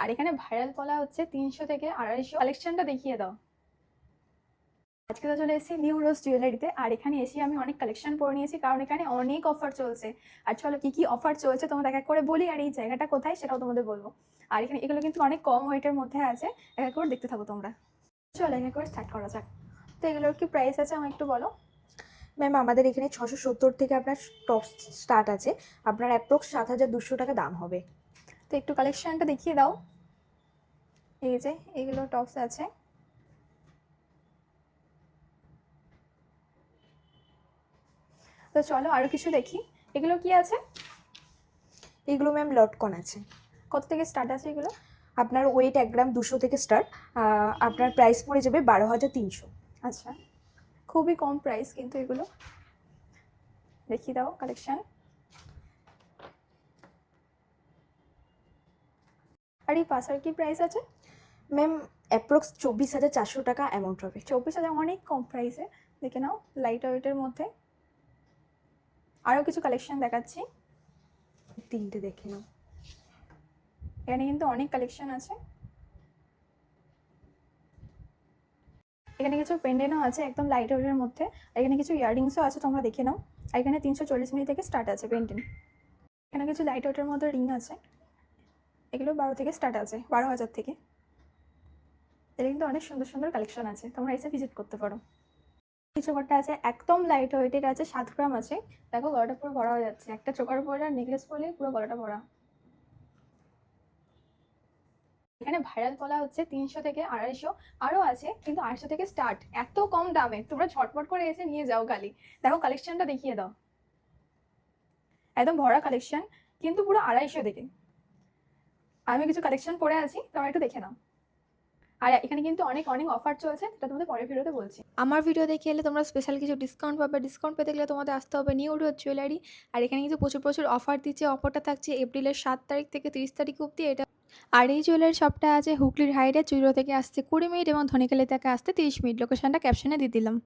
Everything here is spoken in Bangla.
আর এখানে ভাইরাল পলা হচ্ছে তিনশো থেকে আড়াইশো। কালেকশনটা দেখিয়ে দাও। আজকে তো চলে এসেছি নিউ রোজ জুয়েলারিতে আর এখানে এসে আমি অনেক কালেকশন পরে নিয়েছি, কারণ এখানে অনেক অফার চলছে। আর চলো, কি কি অফার চলছে তোমাদের এক করে বলি, আর এই জায়গাটা কোথায় সেটাও তোমাদের বলব। আর এখানে এগুলো কিন্তু অনেক কম ওয়েটের মধ্যে আছে, এক এক করে দেখতে থাকো তোমরা। চলো, এক এক করে স্টার্ট করা যাক। তো এগুলোর কি প্রাইস আছে আমাকে একটু বলো? ম্যাম আমাদের এখানে ছশো সত্তর থেকে আপনার টপ স্টার্ট আছে। আপনার অ্যাপ্রক্স সাত হাজার দুশো টাকা দাম হবে। তো একটু কালেকশনটা দেখিয়ে দাও। এই যে এগুলো টপস আছে। তো চলো আরও কিছু দেখি। এগুলো কি আছে? এগুলো ম্যাম লটকন আছে। কত থেকে স্টার্ট আছে এগুলো? আপনার ওয়েট এক গ্রাম দুশো থেকে স্টার্ট আপনার প্রাইস পড়ে যাবে বারো হাজার তিনশো। আচ্ছা। খুবই কম প্রাইস কিন্তু এগুলো। দেখিয়ে দাও কালেকশন আর এই পাশার কি প্রাইস আছে? ম্যাম অ্যাপ্রক্স চব্বিশ হাজার চারশো টাকা অ্যামাউন্ট হবে। চব্বিশ হাজার অনেক কম প্রাইসে দেখে নাও লাইট ওয়েটের মধ্যে। আরও কিছু কালেকশন দেখাচ্ছি। তিনটে দেখে নাও। এখানে কিন্তু অনেক কালেকশন আছে। এখানে কিছু পেন্ডেন্টও আছে একদম লাইট ওয়েটের মধ্যে। এখানে কিছু ইয়াররিংসও আছে, তোমরা দেখে নাও। আর এখানে তিনশো চল্লিশ মিনিট থেকে স্টার্ট আছে পেন্ডেন্ট এখানে কিছু লাইট ওয়েটের মধ্যে রিং আছে। এগুলো বারো থেকে স্টার্ট আছে, বারো হাজার থেকে। এটা কিন্তু অনেক সুন্দর সুন্দর কালেকশন আছে, তোমরা এসে ভিজিট করতে পারো। কিছু কটা আছে, একদম লাইট ওয়েটের আছে, সাত গ্রাম আছে। দেখো গলাটা পুরো ভরা হয়ে যাচ্ছে, একটা চোকার পরে আর নেকলেস পরলে পুরো গলাটা ভরা। এখানে ভাইরাল পলা হচ্ছে তিনশো থেকে আড়াইশো আরও আছে, কিন্তু আড়াইশো থেকে স্টার্ট এত কম দামে। তোমরা ঝটপট করে এসে নিয়ে যাও গালি। দেখো কালেকশনটা দেখিয়ে দাও। একদম ভরা কালেকশন কিন্তু পুরো আড়াইশো থেকে। আমি কিছু কালেকশন পরে আছি তোমরা একটু দেখে নাও। আর এখানে কিন্তু অনেক অনেক অফার চলছে সেটা তোমাদের পরের ভিডিওতে বলছি। আমার ভিডিও দেখে এলে তোমরা স্পেশাল কিছু ডিসকাউন্ট পাবে। ডিসকাউন্ট পেতে গেলে তোমাদের আসতে হবে নিউ রোড জুয়েলারি আর এখানে কিন্তু প্রচুর প্রচুর অফার দিচ্ছে। অফারটা থাকছে এপ্রিলের সাত তারিখ থেকে তিরিশ তারিখ অবধি এটা। আর এই জুয়েলারি শপটা আছে হুগলির হাইডে চুইরো থেকে আসছে কুড়ি মিনিট এবং ধনিকালি থেকে আসতে তিরিশ মিনিট লোকেশনটা ক্যাপশনে দিয়ে দিলাম।